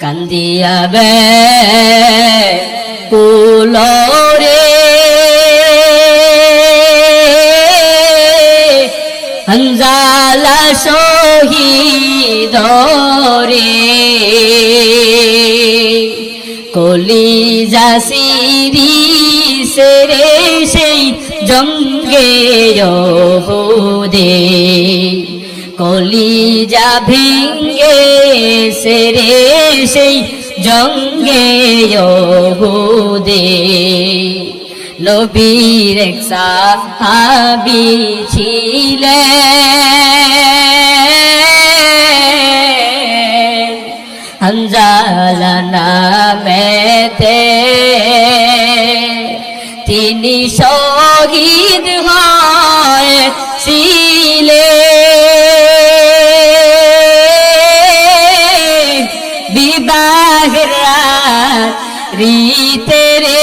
কান্দিয়াবে কুলরে হঞ্জালা শহীদ রে কলি জাসিরি সেরে সেই জঙ্গে দে কলিজা ভেঙ্গে সেরে সেই জঙ্গে দে নবীর এক সাহাবি ছিলেন। হঞ্জালা নামেতে তিনি শহীদ হয়েছিলে রীতে রে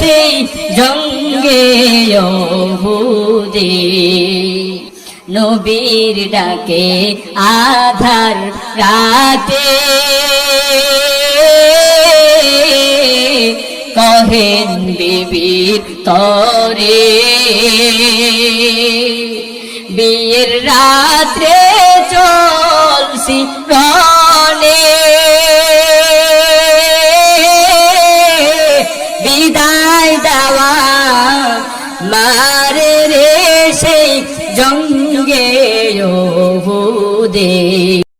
সেই জঙ্গে অহুদে নবীর ডাকে আধার রাতে কহেন বিবির তরে বিয়ের রাত্রে চলছি বিদায় দেওয়া। মারে রে সেই জঙ্গে হুদে